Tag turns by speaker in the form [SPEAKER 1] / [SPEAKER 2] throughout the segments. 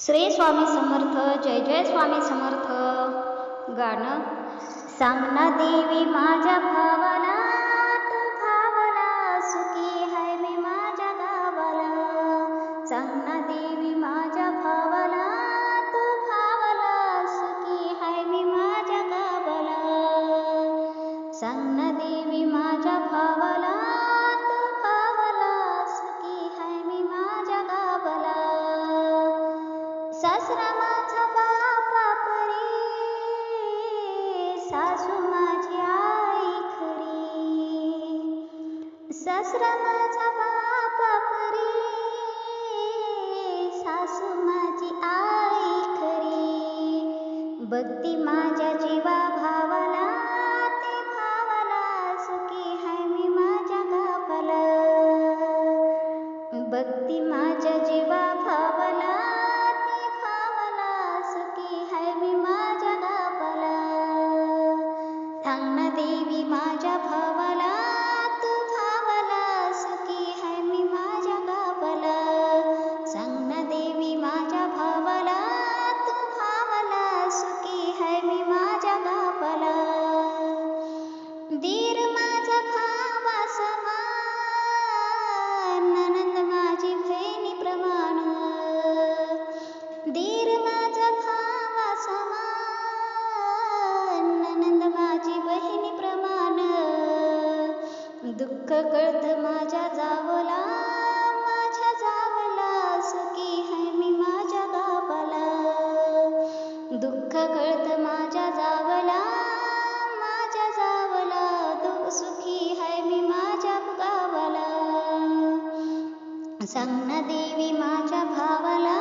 [SPEAKER 1] श्री स्वामी समर्थ जय जय स्वामी समर्थ. गाणं सांग देवी माझ्या भावाला तू भावाला सुखी हाय मी माझ्या गावाला. सांग देवी माझ्या भावाला तू भावाला सुखी हाय मी माझ्या गावाला. सांग देवी माझ्या भावाला भक्ती सासू माझी खरी माझ्या जीवा भावाला ते भावाला सुखी हाय मी माझ्या गावाला. भक्ती माझ्या जीवा भावाला ते भावाला सुखी हाय मी माझ्या गावाला. सांग ना देवी माझ्या भाव दुःख कळत माझ्या जावला माझ्या जावला सुखी हाय मी माझ्या गावाला दुःख कळत माझ्या जावला माझ्या जावला तू सुखी हाय मी माझ्या गावाला. सांग ना देवी माझ्या भावाला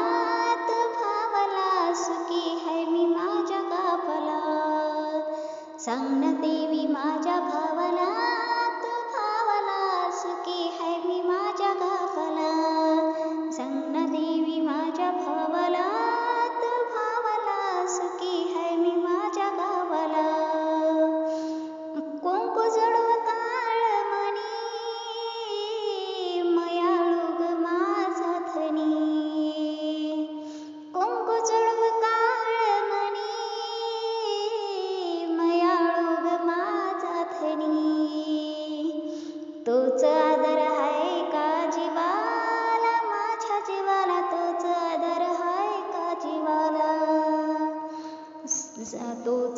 [SPEAKER 1] तू भावाला सुखी हाय मी माझ्या गावाला सांग ना देवी माझ्या भावा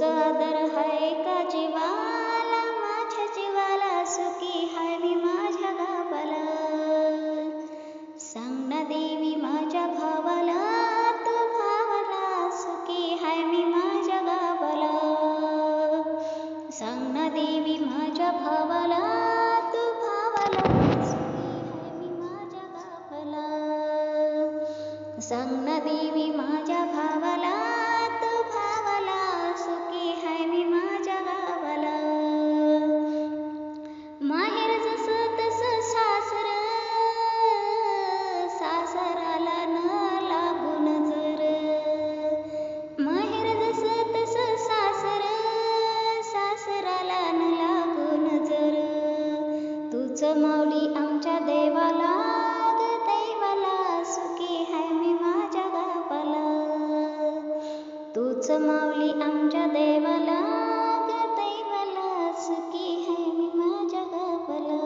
[SPEAKER 1] तोच आदर हाय का जीवाला? माझ्या जीवाला सुखी हाय मी माझ्या गावाला. सांग ना देवी माझ्या भावाला तू भावाला सुखी हाय मी माझ्या गावाला. सांग ना देवी माझ्या भावाला तू भावाला सुखी हाय मी माझ्या गावाला. सांग ना देवी माझ्या भावाला तूच माऊली आमच्या देवाला ग दैवाला सुखी हाय मी माझ्या गावाला. तूच माऊली आमच्या देवाला ग दैवाला सुखी हाय मी माझ्या गावाला.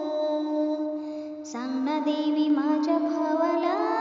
[SPEAKER 1] सांग ना देवी माझ्या भावाला